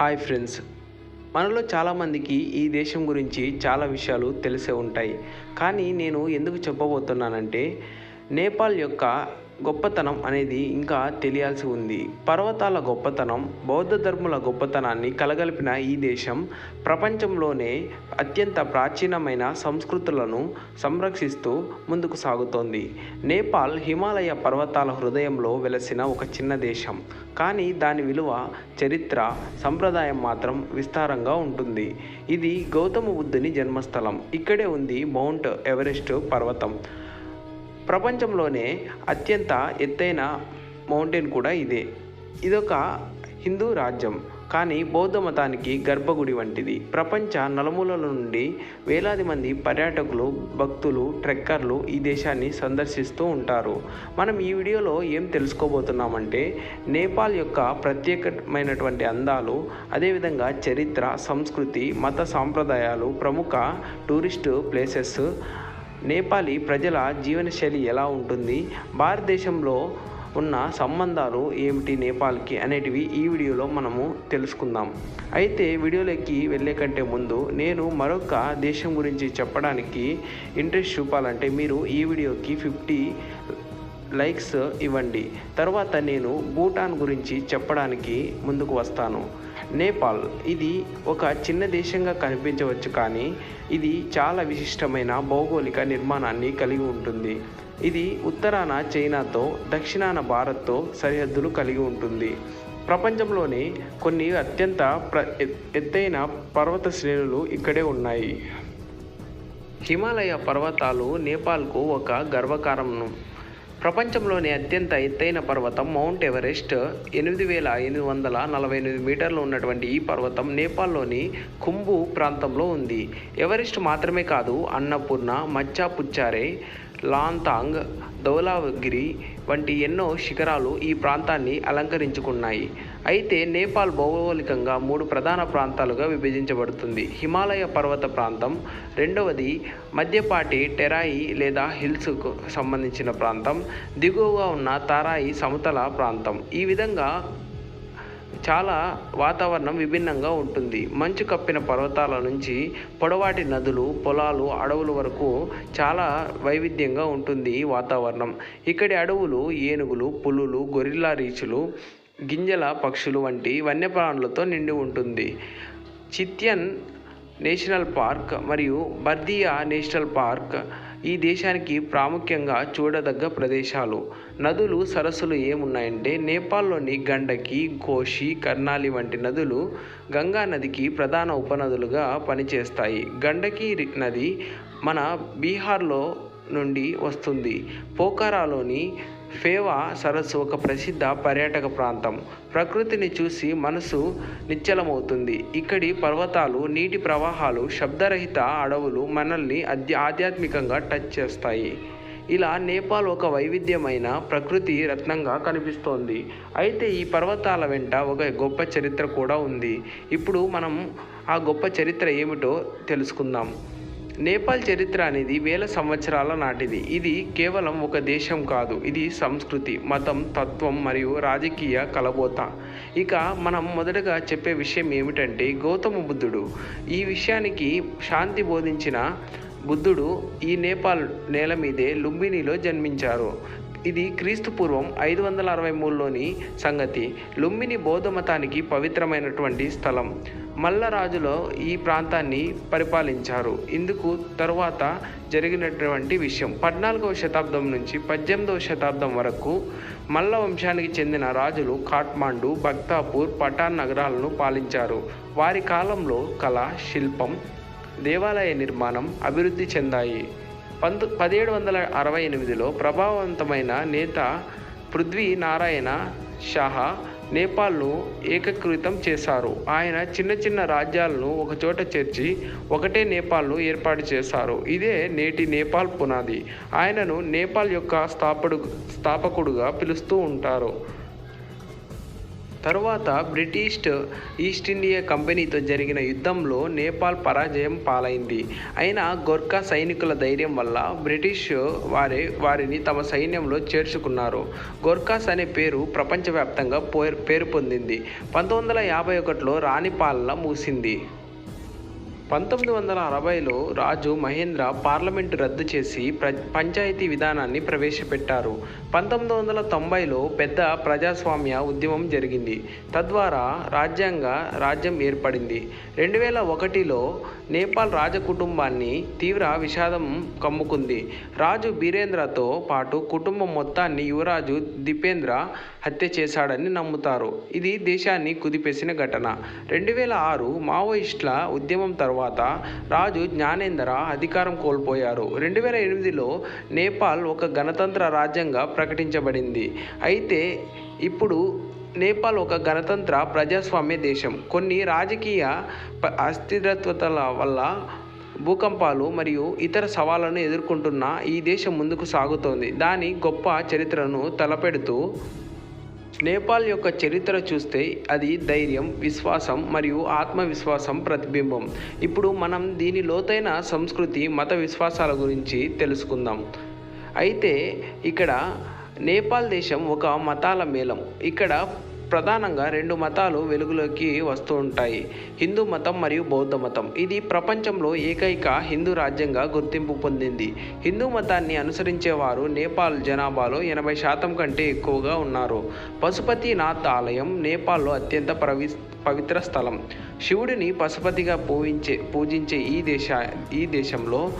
Hi friends. మనలో చాలామందికి ఈ దేశం గురించి చాలా విషయాలు తెలిసే ఉంటాయి. కానీ నేను ఎందుకు చెప్పబోతున్నానంటే నేపాల్ యొక్క గొప్పతనం అనేది ఇంకా తెలియాల్సి ఉంది. పర్వతాల గొప్పతనం బౌద్ధ ధర్ముల గొప్పతనాన్ని కలగలిపిన ఈ దేశం ప్రపంచంలోనే అత్యంత ప్రాచీనమైన సంస్కృతులను సంరక్షిస్తూ ముందుకు సాగుతోంది. నేపాల్ హిమాలయ పర్వతాల హృదయంలో వెలసిన ఒక చిన్న దేశం. కానీ దాని విలువ చరిత్ర సంప్రదాయం మాత్రం విస్తారంగా ఉంటుంది. ఇది గౌతమ బుద్ధుని జన్మస్థలం. ఇక్కడే ఉంది మౌంట్ ఎవరెస్ట్ పర్వతం. ప్రపంచంలోనే అత్యంత ఎత్తైన మౌంటైన్ కూడా ఇదే. ఇదొక హిందూ రాజ్యం కానీ బౌద్ధ మతానికి గర్భగుడి వంటిది. ప్రపంచ నలుమూలల నుండి వేలాది మంది పర్యాటకులు భక్తులు ట్రెక్కర్లు ఈ దేశాన్ని సందర్శిస్తూ ఉంటారు. మనం ఈ వీడియోలో ఏం తెలుసుకోబోతున్నామంటే నేపాల్ యొక్క ప్రత్యేకమైనటువంటి అందాలు అదేవిధంగా చరిత్ర సంస్కృతి మత సాంప్రదాయాలు ప్రముఖ టూరిస్టు ప్లేసెస్ నేపాలీ ప్రజల జీవనశైలి ఎలా ఉంటుంది? భారతదేశంలో ఉన్న సంబంధాలు ఏమిటి నేపాల్కి అనేటివి ఈ వీడియోలో మనము తెలుసుకుందాం. అయితే వీడియోలోకి వెళ్ళే కంటే ముందు నేను మరొక దేశం గురించి చెప్పడానికి ఇంట్రెస్ట్ చూపాలంటే మీరు ఈ వీడియోకి ఫిఫ్టీ లైక్స్ ఇవ్వండి. తర్వాత నేను భూటాన్ గురించి చెప్పడానికి ముందుకు వస్తాను. నేపాల్. ఇది ఒక చిన్న దేశంగా కనిపించవచ్చు కానీ ఇది చాలా విశిష్టమైన భౌగోళిక నిర్మాణాన్ని కలిగి ఉంటుంది. ఇది ఉత్తరాన చైనాతో దక్షిణాన భారత్తో సరిహద్దులు కలిగి ఉంటుంది. ప్రపంచంలోని కొన్ని అత్యంత ప్ర ఎత్తైన పర్వత శ్రేణులు ఇక్కడే ఉన్నాయి. హిమాలయ పర్వతాలు నేపాల్కు ఒక గర్వకారణం. ప్రపంచంలోనే అత్యంత ఎత్తైన పర్వతం మౌంట్ ఎవరెస్ట్. ఎనిమిది వేల ఎనిమిది వందల నలభై ఎనిమిది మీటర్లు ఉన్నటువంటి ఈ పర్వతం నేపాల్లోని కుంభు ప్రాంతంలో ఉంది. ఎవరెస్ట్ మాత్రమే కాదు అన్నపూర్ణ మచ్చా పుచ్చారే లాంతాంగ్ ధౌలాగిరి వంటి ఎన్నో శిఖరాలు ఈ ప్రాంతాన్ని అలంకరించుకున్నాయి. అయితే నేపాల్ భౌగోళికంగా మూడు ప్రధాన ప్రాంతాలుగా విభజించబడుతుంది. హిమాలయ పర్వత ప్రాంతం రెండవది మధ్యపాటి టెరాయి లేదా హిల్స్కు సంబంధించిన ప్రాంతం దిగువగా ఉన్న తారాయి సమతల ప్రాంతం. ఈ విధంగా చాలా వాతావరణం విభిన్నంగా ఉంటుంది. మంచు కప్పిన పర్వతాల నుంచి పొడవాటి నదులు పొలాలు అడవుల వరకు చాలా వైవిధ్యంగా ఉంటుంది ఈ వాతావరణం. ఇక్కడి అడవులు ఏనుగులు పులులు గొరిల్లా రీచులు గింజల పక్షులు వంటి వన్యప్రాణులతో నిండి ఉంటుంది. చిత్యన్ నేషనల్ పార్క్ మరియు బర్దియా నేషనల్ పార్క్ ఈ దేశానికి ప్రాముఖ్యంగా చూడదగ్గ ప్రదేశాలు. నదులు సరస్సులు ఏమున్నాయంటే నేపాల్లోని గండకి కోషి కర్నాలి వంటి నదులు గంగా నదికి ప్రధాన ఉపనదులుగా పనిచేస్తాయి. గండకి నది మన బీహార్లో నుండి వస్తుంది. పోఖరాలోని ఫేవా సరస్సు ఒక ప్రసిద్ధ పర్యాటక ప్రాంతం. ప్రకృతిని చూసి మనసు నిశ్చలమవుతుంది. ఇక్కడి పర్వతాలు నీటి ప్రవాహాలు శబ్దరహిత అడవులు మనల్ని అధ్య ఆధ్యాత్మికంగా టచ్ చేస్తాయి. ఇలా నేపాల్ ఒక వైవిధ్యమైన ప్రకృతి రత్నంగా కనిపిస్తోంది. అయితే ఈ పర్వతాల వెంట ఒక గొప్ప చరిత్ర కూడా ఉంది. ఇప్పుడు మనం ఆ గొప్ప చరిత్ర ఏమిటో తెలుసుకుందాం. నేపాల్ చరిత్ర అనేది వేల సంవత్సరాల నాటిది. ఇది కేవలం ఒక దేశం కాదు. ఇది సంస్కృతి మతం తత్వం మరియు రాజకీయ కలబోత. ఇక మనం మొదటగా చెప్పే విషయం ఏమిటంటే గౌతమ బుద్ధుడు. ఈ విషయానికి శాంతి బోధించిన బుద్ధుడు ఈ నేపాల్ నేల మీదే లుంబినిలో జన్మించారు. ఇది క్రీస్తు పూర్వం ఐదు వందల అరవై మూడులోని సంగతి. లుంబిని బౌద్ధ మతానికి పవిత్రమైనటువంటి స్థలం. మల్లరాజులో ఈ ప్రాంతాన్ని పరిపాలించారు. ఇందుకు తరువాత జరిగినటువంటి విషయం. పద్నాలుగవ శతాబ్దం నుంచి పద్దెనిమిదవ శతాబ్దం వరకు మల్ల వంశానికి చెందిన రాజులు కాట్మాండు భక్తాపూర్ పఠాన్ నగరాలను పాలించారు. వారి కాలంలో కళ శిల్పం దేవాలయ నిర్మాణం అభివృద్ధి చెందాయి. పంతొ పదిహేడు వందల అరవై ఎనిమిదిలో ప్రభావవంతమైన నేత పృథ్వీ నారాయణ షాహా నేపాల్ను ఏకీకృతం చేశారు. ఆయన చిన్న చిన్న రాజ్యాలను ఒకచోట చేర్చి ఒకటే నేపాల్ను ఏర్పాటు చేశారు. ఇదే నేటి నేపాల్ పునాది. ఆయనను నేపాల్ యొక్క స్థాపడు స్థాపకుడుగా పిలుస్తూ ఉంటారు. తరువాత బ్రిటిష్ ఈస్ట్ ఇండియా కంపెనీతో జరిగిన యుద్ధంలో నేపాల్ పరాజయం పాలైంది. అయినా గోర్ఖా సైనికుల ధైర్యం వల్ల బ్రిటిష్ వారి వారిని తమ సైన్యంలో చేర్చుకున్నారు. గోర్ఖాస్ అనే పేరు ప్రపంచవ్యాప్తంగా పేరు పొందింది. పంతొమ్మిది వందల యాభై ఒకటిలో రాణిపాలన ముగిసింది. పంతొమ్మిది వందల అరవైలో రాజు మహేంద్ర పార్లమెంటు రద్దు చేసి ప్ర పంచాయతీ విధానాన్ని ప్రవేశపెట్టారు. పంతొమ్మిది వందల తొంభైలో పెద్ద ప్రజాస్వామ్య ఉద్యమం జరిగింది. తద్వారా రాజ్యాంగ రాజ్యం ఏర్పడింది. రెండు వేల ఒకటిలో నేపాల్ రాజకుటుంబాన్ని తీవ్ర విషాదం కమ్ముకుంది. రాజు బీరేంద్రతో పాటు కుటుంబం మొత్తాన్ని యువరాజు దీపేంద్ర హత్య చేశాడని నమ్ముతారు. ఇది దేశాన్ని కుదిపేసిన ఘటన. రెండు వేల ఆరు మావోయిస్టుల ఉద్యమం తర్వాత తర్వాత రాజు జ్ఞానేంద్ర అధికారం కోల్పోయారు. రెండు వేల ఎనిమిదిలో నేపాల్ ఒక గణతంత్ర రాజ్యంగా ప్రకటించబడింది. అయితే ఇప్పుడు నేపాల్ ఒక గణతంత్ర ప్రజాస్వామ్య దేశం. కొన్ని రాజకీయ ప- అస్థిరత్వతల వల్ల భూకంపాలు మరియు ఇతర సవాళ్ళను ఎదుర్కొంటున్న ఈ దేశం ముందుకు సాగుతోంది. దాని గొప్ప చరిత్రను తలపెడుతూ నేపాల్ యొక్క చరిత్ర చూస్తే అది ధైర్యం విశ్వాసం మరియు ఆత్మవిశ్వాసం ప్రతిబింబం. ఇప్పుడు మనం దీని లోతైన సంస్కృతి మత విశ్వాసాల గురించి తెలుసుకుందాం. అయితే ఇక్కడ నేపాల్ దేశం ఒక మతాల మేళం. ఇక్కడ ప్రధానంగా రెండు మతాలు వెలుగులోకి వస్తూ ఉంటాయి. హిందూ మతం మరియు బౌద్ధ మతం. ఇది ప్రపంచంలో ఏకైక హిందూ రాజ్యంగా గుర్తింపు పొందింది. హిందూ మతాన్ని అనుసరించేవారు నేపాల్ జనాభాలో ఎనభై శాతం కంటే ఎక్కువగా ఉన్నారు. పశుపతినాథ్ ఆలయం నేపాల్లో అత్యంత ప్రవి పవిత్ర స్థలం. శివుడిని పశుపతిగా పూజించే పూజించే ఈ దేశ ఈ దేశంలో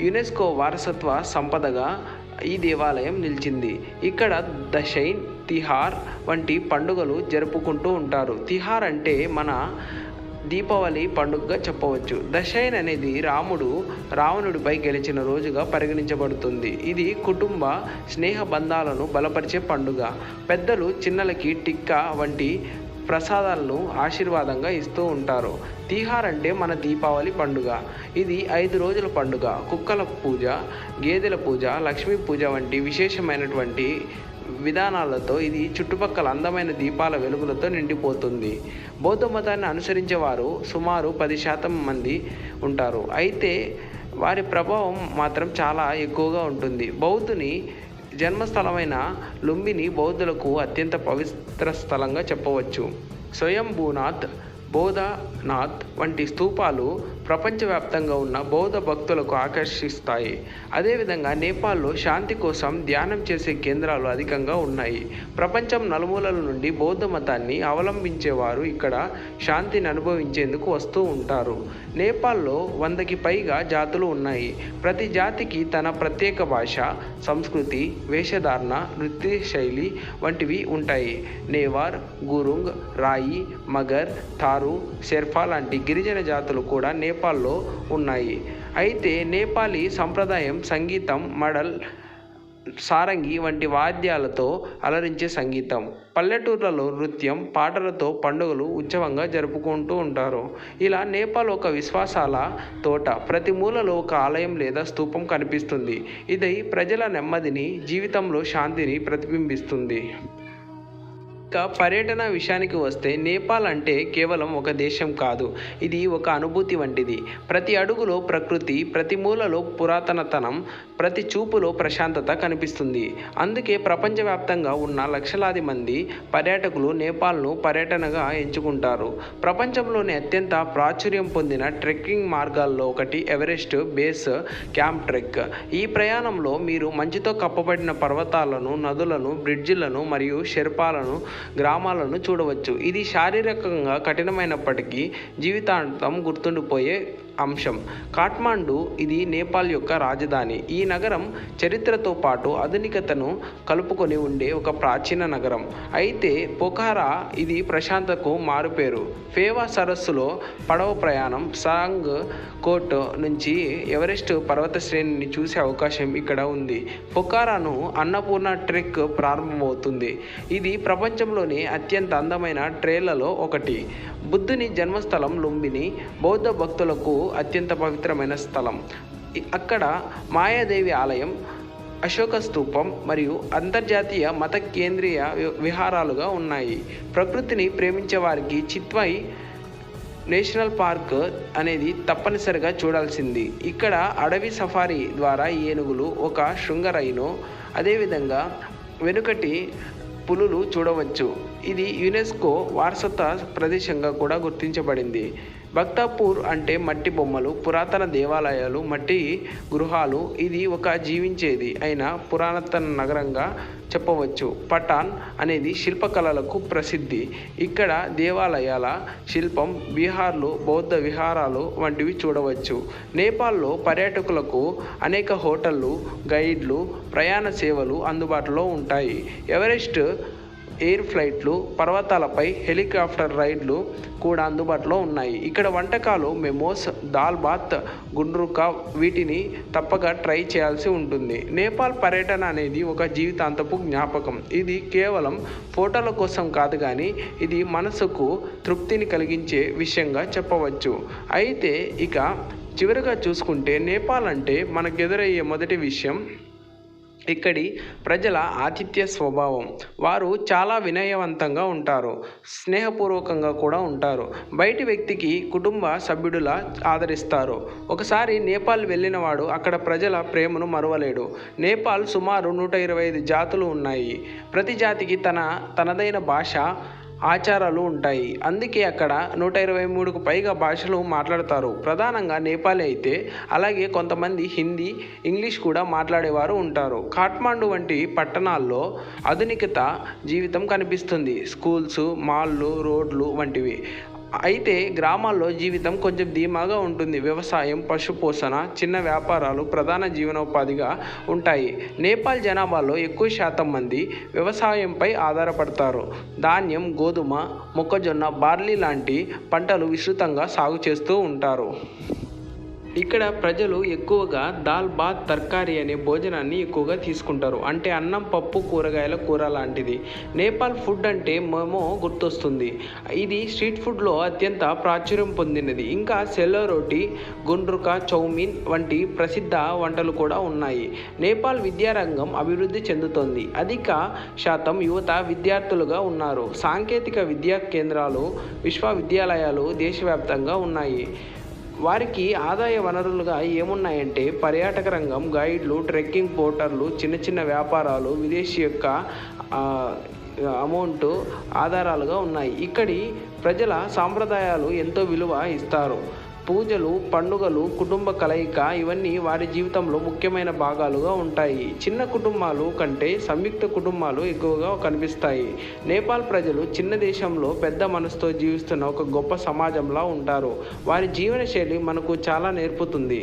యునెస్కో వారసత్వ సంపదగా ఈ దేవాలయం నిలిచింది. ఇక్కడ దశైన్ తిహార్ వంటి పండుగలు జరుపుకుంటూ ఉంటారు. తిహార్ అంటే మన దీపావళి పండుగగా చెప్పవచ్చు. దశైన్ అనేది రాముడు రావణుడిపై గెలిచిన రోజుగా పరిగణించబడుతుంది. ఇది కుటుంబ స్నేహ బంధాలను బలపరిచే పండుగ. పెద్దలు చిన్నలకి టిక్కా వంటి ప్రసాదాలను ఆశీర్వాదంగా ఇస్తూ ఉంటారు. తీహార్ అంటే మన దీపావళి పండుగ. ఇది ఐదు రోజుల పండుగ. కుక్కల పూజ గేదెల పూజ లక్ష్మీ పూజ వంటి విశేషమైనటువంటి విధానాలతో ఇది చుట్టుపక్కల అందమైన దీపాల వెలుగులతో నిండిపోతుంది. బౌద్ధ మతాన్ని అనుసరించే వారు సుమారు పది శాతం మంది ఉంటారు. అయితే వారి ప్రభావం మాత్రం చాలా ఎక్కువగా ఉంటుంది. బౌద్ధుని జన్మస్థలమైన లుంబిని బౌద్ధులకు అత్యంత పవిత్ర స్థలంగా చెప్పవచ్చు. స్వయంభూనాథ్ బోధనాథ్ వంటి స్తూపాలు ప్రపంచవ్యాప్తంగా ఉన్న బౌద్ధ భక్తులకు ఆకర్షిస్తాయి. అదేవిధంగా నేపాల్లో శాంతి కోసం ధ్యానం చేసే కేంద్రాలు అధికంగా ఉన్నాయి. ప్రపంచం నలుమూలల నుండి బౌద్ధ మతాన్ని అవలంబించేవారు ఇక్కడ శాంతిని అనుభవించేందుకు వస్తూ ఉంటారు. నేపాల్లో వందకి పైగా జాతులు ఉన్నాయి. ప్రతి జాతికి తన ప్రత్యేక భాష సంస్కృతి వేషధారణ నృత్య శైలి వంటివి ఉంటాయి. నేవార్ గురుంగ్ రాయి మగర్ థారు షెర్ఫా లాంటి గిరిజన జాతులు కూడా నేపాల్లో ఉన్నాయి. అయితే నేపాలీ సంప్రదాయం సంగీతం మడల్ సారంగి వంటి వాద్యాలతో అలరించే సంగీతం. పల్లెటూర్లలో నృత్యం పాటలతో పండుగలు ఉత్సవంగా జరుపుకుంటూ ఉంటారు. ఇలా నేపాల్ ఒక విశ్వాసాల తోట. ప్రతి మూలలో ఒక ఆలయం లేదా స్తూపం కనిపిస్తుంది. ఇది ప్రజల నెమ్మదిని జీవితంలో శాంతిని ప్రతిబింబిస్తుంది. ఇక పర్యటన విషయానికి వస్తే నేపాల్ అంటే కేవలం ఒక దేశం కాదు. ఇది ఒక అనుభూతి వంటిది. ప్రతి అడుగులో ప్రకృతి ప్రతి మూలలో పురాతనతనం ప్రతి చూపులో ప్రశాంతత కనిపిస్తుంది. అందుకే ప్రపంచవ్యాప్తంగా ఉన్న లక్షలాది మంది పర్యాటకులు నేపాల్ను పర్యటనగా ఎంచుకుంటారు. ప్రపంచంలోని అత్యంత ప్రాచుర్యం పొందిన ట్రెక్కింగ్ మార్గాల్లో ఒకటి ఎవరెస్ట్ బేస్ క్యాంప్ ట్రెక్. ఈ ప్రయాణంలో మీరు మంచుతో కప్పబడిన పర్వతాలను నదులను బ్రిడ్జిలను మరియు షెర్పాలను గ్రామాలను చూడవచ్చు. ఇది శారీరకంగా కఠినమైనప్పటికీ జీవితాంతం గుర్తుండిపోయే అంశం. కాఠ్మాండు ఇది నేపాల్ యొక్క రాజధాని. ఈ నగరం చరిత్రతో పాటు ఆధునికతను కలుపుకొని ఉండే ఒక ప్రాచీన నగరం. అయితే పొఖారా ఇది ప్రశాంతకు మారుపేరు. ఫేవా సరస్సులో పడవ ప్రయాణం సాంగ్ కోట్ నుంచి ఎవరెస్ట్ పర్వత శ్రేణిని చూసే అవకాశం ఇక్కడ ఉంది. పొఖారాను అన్నపూర్ణ ట్రెక్ ప్రారంభమవుతుంది. ఇది ప్రపంచంలోని అత్యంత అందమైన ట్రేళ్ళలో ఒకటి. బుద్ధుని జన్మస్థలం లుంబిని బౌద్ధ భక్తులకు అత్యంత పవిత్రమైన స్థలం. అక్కడ మాయాదేవి ఆలయం అశోక స్తూపం మరియు అంతర్జాతీయ మత కేంద్రీయ విహారాలుగా ఉన్నాయి. ప్రకృతిని ప్రేమించే వారికి చిత్వై నేషనల్ పార్క్ అనేది తప్పనిసరిగా చూడాల్సింది. ఇక్కడ అడవి సఫారీ ద్వారా ఏనుగులు ఒక శృంగరైను అదేవిధంగా వెనుకటి పులులు చూడవచ్చు. ఇది యునెస్కో వారసత్వ ప్రదేశంగా కూడా గుర్తించబడింది. భక్తాపూర్ అంటే మట్టి బొమ్మలు పురాతన దేవాలయాలు మట్టి గృహాలు. ఇది ఒక జీవించేది అయిన పురాతన నగరంగా చెప్పవచ్చు. పఠాన్ అనేది శిల్పకళలకు ప్రసిద్ధి. ఇక్కడ దేవాలయాల శిల్పం బీహార్లు బౌద్ధ విహారాలు వంటివి చూడవచ్చు. నేపాల్లో పర్యాటకులకు అనేక హోటళ్ళు గైడ్లు ప్రయాణ సేవలు అందుబాటులో ఉంటాయి. ఎవరెస్ట్ ఎయిర్ ఫ్లైట్లు పర్వతాలపై హెలికాప్టర్ రైడ్లు కూడా అందుబాటులో ఉన్నాయి. ఇక్కడ వంటకాలు మెమోస్ దాల్ బాత్ గుండ్రుకా వీటిని తప్పక ట్రై చేయాల్సి ఉంటుంది. నేపాల్ పర్యటన అనేది ఒక జీవితాంతపు జ్ఞాపకం. ఇది కేవలం ఫోటోల కోసం కాదు కానీ ఇది మనసుకు తృప్తిని కలిగించే విషయంగా చెప్పవచ్చు. అయితే ఇక చివరిగా చూసుకుంటే నేపాల్ అంటే మనకెదురయ్యే మొదటి విషయం ఇక్కడి ప్రజల ఆతిథ్య స్వభావం. వారు చాలా వినయవంతంగా ఉంటారు. స్నేహపూర్వకంగా కూడా ఉంటారు. బయటి వ్యక్తికి కుటుంబ సభ్యుడిలా ఆదరిస్తారు. ఒకసారి నేపాల్ వెళ్ళినవాడు అక్కడ ప్రజల ప్రేమను మరువలేడు. నేపాల్ సుమారు నూట ఇరవై ఐదు జాతులు ఉన్నాయి. ప్రతి జాతికి తన తనదైన భాష ఆచారాలు ఉంటాయి. అందుకే అక్కడ నూట ఇరవై మూడుకు పైగా భాషలు మాట్లాడతారు. ప్రధానంగా నేపాలీ అయితే అలాగే కొంతమంది హిందీ ఇంగ్లీష్ కూడా మాట్లాడేవారు ఉంటారు. కాఠ్మాండు వంటి పట్టణాల్లో ఆధునికత జీవితం కనిపిస్తుంది. స్కూల్స్ మాల్లు రోడ్లు వంటివి. అయితే గ్రామాల్లో జీవితం కొంచెం ధీమాగా ఉంటుంది. వ్యవసాయం పశుపోషణ చిన్న వ్యాపారాలు ప్రధాన జీవనోపాధిగా ఉంటాయి. నేపాల్ జనాభాలో ఎక్కువ శాతం మంది వ్యవసాయంపై ఆధారపడతారు. ధాన్యం గోధుమ మొక్కజొన్న బార్లీ లాంటి పంటలు విస్తృతంగా సాగు చేస్తూ ఉంటారు. ఇక్కడ ప్రజలు ఎక్కువగా దాల్ బాత్ తర్కారీ అనే భోజనాన్ని ఎక్కువగా తీసుకుంటారు. అంటే అన్నం పప్పు కూరగాయల కూర లాంటిది. నేపాల్ ఫుడ్ అంటే మోమో గుర్తొస్తుంది. ఇది స్ట్రీట్ ఫుడ్లో అత్యంత ప్రాచుర్యం పొందినది. ఇంకా సెల్లో రోటీ గుండ్రుక చౌమీన్ వంటి ప్రసిద్ధ వంటలు కూడా ఉన్నాయి. నేపాల్ విద్యారంగం అభివృద్ధి చెందుతోంది. అధిక శాతం యువత విద్యార్థులుగా ఉన్నారు. సాంకేతిక విద్యా కేంద్రాలు విశ్వవిద్యాలయాలు దేశవ్యాప్తంగా ఉన్నాయి. వారికి ఆదాయ వనరులుగా ఏమున్నాయంటే పర్యాటక రంగం గైడ్లు ట్రెక్కింగ్ పోర్టర్లు చిన్న చిన్న వ్యాపారాలు విదేశీ యొక్క అమౌంట్ ఆధారాలుగా ఉన్నాయి. ఇక్కడి ప్రజల సాంప్రదాయాలు ఎంతో విలువ ఇస్తారు. పూజలు పండుగలు కుటుంబ కలయిక ఇవన్నీ వారి జీవితంలో ముఖ్యమైన భాగాలుగా ఉంటాయి. చిన్న కుటుంబాలు కంటే సంయుక్త కుటుంబాలు ఎక్కువగా కనిపిస్తాయి. నేపాల్ ప్రజలు చిన్న దేశంలో పెద్ద మనసుతో జీవిస్తున్న ఒక గొప్ప సమాజంలా ఉంటారు. వారి జీవనశైలి మనకు చాలా నేర్పుతుంది.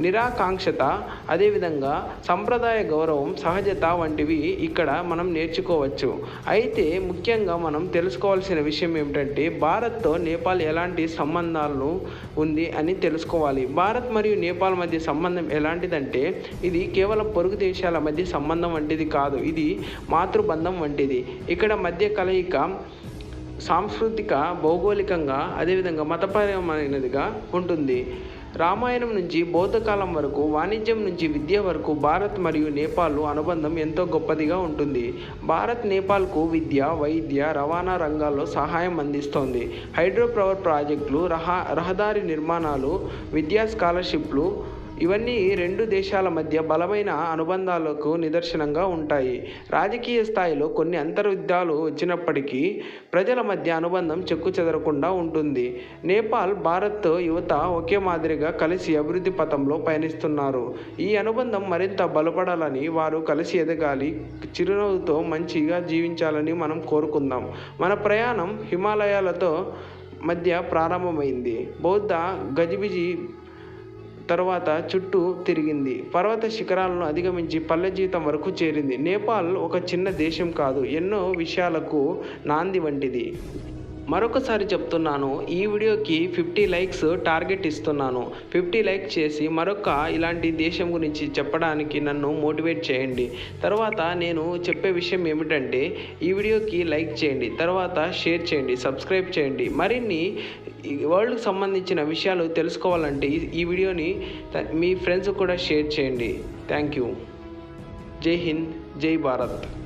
నిరాకాంక్షత అదేవిధంగా సంప్రదాయ గౌరవం సహజత వంటివి ఇక్కడ మనం నేర్చుకోవచ్చు. అయితే ముఖ్యంగా మనం తెలుసుకోవాల్సిన విషయం ఏమిటంటే భారత్తో నేపాల్ ఎలాంటి సంబంధాలను ఉంది అని తెలుసుకోవాలి. భారత్ మరియు నేపాల్ మధ్య సంబంధం ఎలాంటిదంటే ఇది కేవలం పొరుగు దేశాల మధ్య సంబంధం వంటిది కాదు. ఇది మాతృబంధం వంటిది. ఇక్కడ మధ్య కలయిక సాంస్కృతిక భౌగోళికంగా అదేవిధంగా మతపరమైనదిగా ఉంటుంది. రామాయణం నుంచి బౌద్ధకాలం వరకు వాణిజ్యం నుంచి విద్య వరకు భారత్ మరియు నేపాల్ అనుబంధం ఎంతో గొప్పదిగా ఉంటుంది. భారత్ నేపాల్కు విద్య వైద్య రవాణా రంగాల్లో సహాయం అందిస్తోంది. హైడ్రో పవర్ ప్రాజెక్టులు రహ రహదారి నిర్మాణాలు విద్యా స్కాలర్షిప్లు ఇవన్నీ రెండు దేశాల మధ్య బలమైన అనుబంధాలకు నిదర్శనంగా ఉంటాయి. రాజకీయ స్థాయిలో కొన్ని అంతర్యుద్ధాలు వచ్చినప్పటికీ ప్రజల మధ్య అనుబంధం చెక్కు చెదరకుండా ఉంటుంది. నేపాల్ భారత్ యువత ఒకే మాదిరిగా కలిసి అభివృద్ధి పథంలో పయనిస్తున్నారు. ఈ అనుబంధం మరింత బలపడాలని వారు కలిసి ఎదగాలి చిరునవ్వుతో మంచిగా జీవించాలని మనం కోరుకుందాం. మన ప్రయాణం హిమాలయాలతో మధ్య ప్రారంభమైంది. బౌద్ధ గజిబిజి తర్వాత చుట్టూ తిరిగింది. పర్వత శిఖరాలను అధిగమించి పల్లె జీవితం వరకు చేరింది. నేపాల్ ఒక చిన్న దేశం కాదు ఎన్నో విషయాలకు నాంది వంటిది. మరొకసారి చెప్తున్నాను ఈ వీడియోకి ఫిఫ్టీ లైక్స్ టార్గెట్ ఇస్తున్నాను. ఫిఫ్టీ లైక్ చేసి మరొక ఇలాంటి దేశం గురించి చెప్పడానికి నన్ను మోటివేట్ చేయండి. తర్వాత నేను చెప్పే విషయం ఏమిటంటే ఈ వీడియోకి లైక్ చేయండి తర్వాత షేర్ చేయండి సబ్స్క్రైబ్ చేయండి. మరిన్ని వరల్డ్కి సంబంధించిన విషయాలు తెలుసుకోవాలంటే ఈ- వీడియోని మీ ఫ్రెండ్స్ కూడా షేర్ చేయండి. Thank you. జై హింద్ జై భారత్.